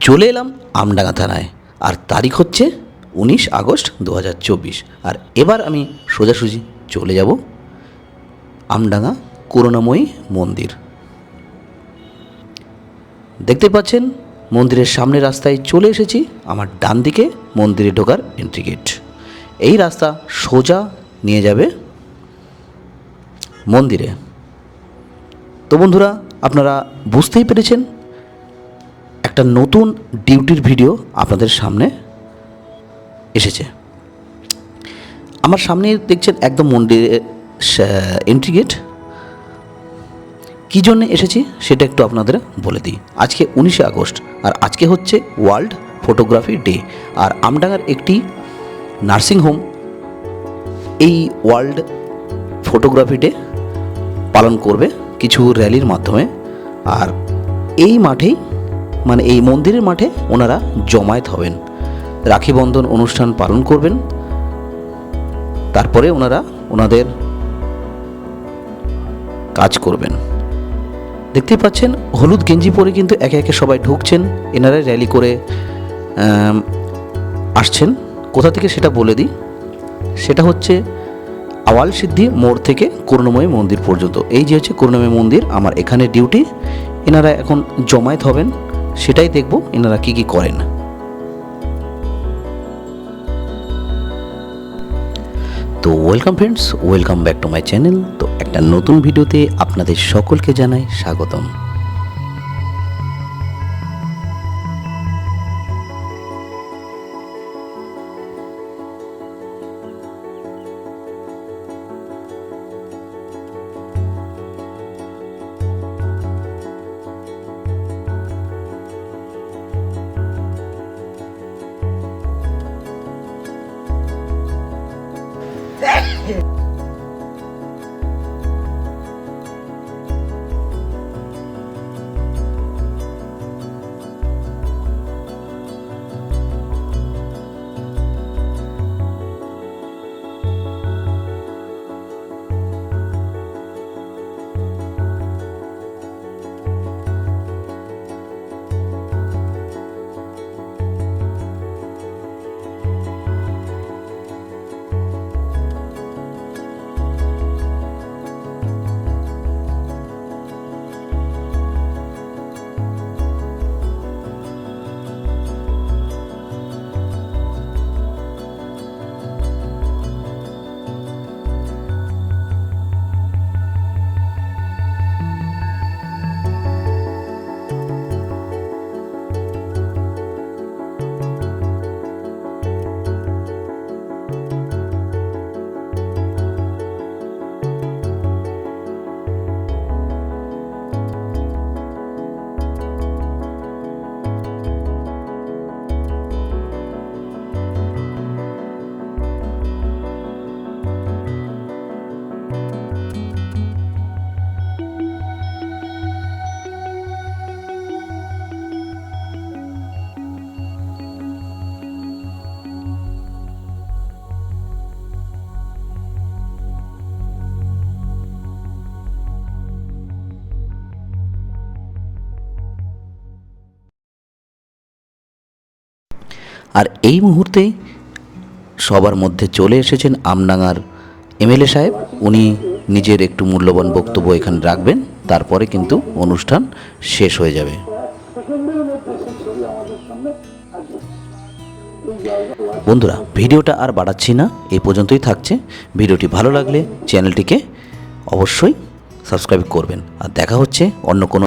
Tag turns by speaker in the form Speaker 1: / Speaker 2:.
Speaker 1: চলে এলাম আমডাঙ্গা থানায়। আর তারিখ হচ্ছে উনিশ আগস্ট দু হাজার চব্বিশ। আর এবার আমি সোজাসুজি চলে যাব আমডাঙ্গা করুণাময়ী মন্দির। দেখতে পাচ্ছেন, মন্দিরের সামনে রাস্তায় চলে এসেছি আমার ডান দিকে মন্দিরে ঢোকার এন্ট্রি গেট এই রাস্তা সোজা নিয়ে যাবে মন্দিরে। তো বন্ধুরা, আপনারা বুঝতেই পেরেছেন একটা নতুন ডিউটির ভিডিও আপনাদের সামনে এসেছে। আমার সামনে দেখছেন একদম মন্দিরে এন্ট্রি গেট কী জন্য এসেছি সেটা একটু আপনাদের বলে দিই। আজকে উনিশে আগস্ট, আর আজকে হচ্ছে ওয়ার্ল্ড ফটোগ্রাফি ডে, আর আমডাঙ্গার একটি নার্সিংহোম এই ওয়ার্ল্ড ফটোগ্রাফি ডে পালন করবে কিছু র্যালির মাধ্যমে। আর এই মাঠেই মানে এই মন্দিরের মাঠে ওনারা জমায়েত হবেন। রাখি বন্ধন অনুষ্ঠান পালন করবেন। তারপরে ওনারা ওনাদের কাজ করবেন। দেখতেই পাচ্ছেন, হলুদ গেঞ্জি পরে কিন্তু একে একে সবাই ঢুকছেন। এনারা র্যালি করে আসছেন। কোথা থেকে সেটা বলে দিই? সেটা হচ্ছে আওয়াল সিদ্ধি মোড় থেকে করুণাময়ী মন্দির পর্যন্ত। এই যে হচ্ছে করুণাময়ী মন্দির, আমার এখানে ডিউটি। এনারা এখন জমায়েত হবেন। সেটাই দেখব এনারা কী কী করেন। তো welcome friends welcome back to my channel তো একটা নতুন ভিডিওতে আপনাদের সকলকে জানাই স্বাগতম। Yeah. আর এই মুহূর্তে সবার মধ্যে চলে এসেছেন আমডাঙ্গার এমএলএ সাহেব। উনি নিজের একটু মূল্যবান বক্তব্য এখানে রাখবেন, তারপরে কিন্তু অনুষ্ঠান শেষ হয়ে যাবে। বন্ধুরা, ভিডিওটা আর বাড়াচ্ছি না এই পর্যন্তই থাকছে। ভিডিওটি ভালো লাগলে চ্যানেলটিকে অবশ্যই সাবস্ক্রাইব করবেন। আর দেখা হচ্ছে অন্য কোনো